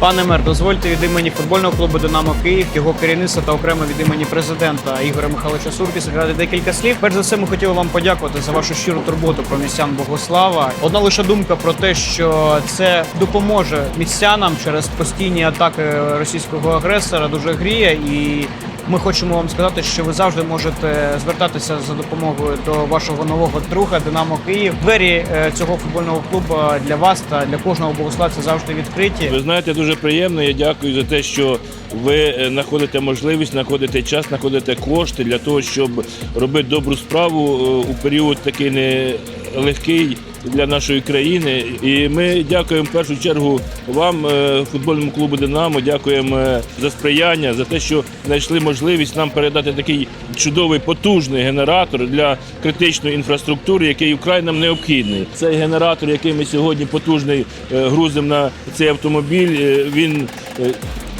Пане мер, дозвольте від імені футбольного клубу Динамо Київ, його керівництва та окремо від імені президента Ігоря Михайловича Сурки сказати декілька слів. Перш за все, ми хотіли вам подякувати за вашу щиру турботу про містян Богослава. Одна лише думка про те, що це допоможе містянам через постійні атаки російського агресора, дуже гріє і. Ми хочемо вам сказати, що ви завжди можете звертатися за допомогою до вашого нового друга Динамо Київ. Двері е, цього футбольного клубу для вас та для кожного богославця завжди відкриті. Ви знаєте, дуже приємно. Я дякую за те, що ви е, знаходите можливість, знаходите час, знаходите кошти для того, щоб робити добру справу е, у період такий нелегкий для нашої країни. І ми дякуємо в першу чергу вам, е, футбольному клубу Динамо. Дякуємо е, за сприяння, за те, що знайшли можливість нам передати такий чудовий потужний генератор для критичної інфраструктури, який вкрай нам необхідний. Цей генератор, який ми сьогодні потужний е, грузимо на цей автомобіль, він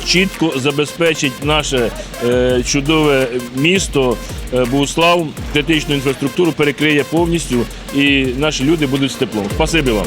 чітко забезпечить наше е, чудове місто е, Богуслав, критичну інфраструктуру перекриє повністю, і наші люди будуть з теплом. Спасибі вам.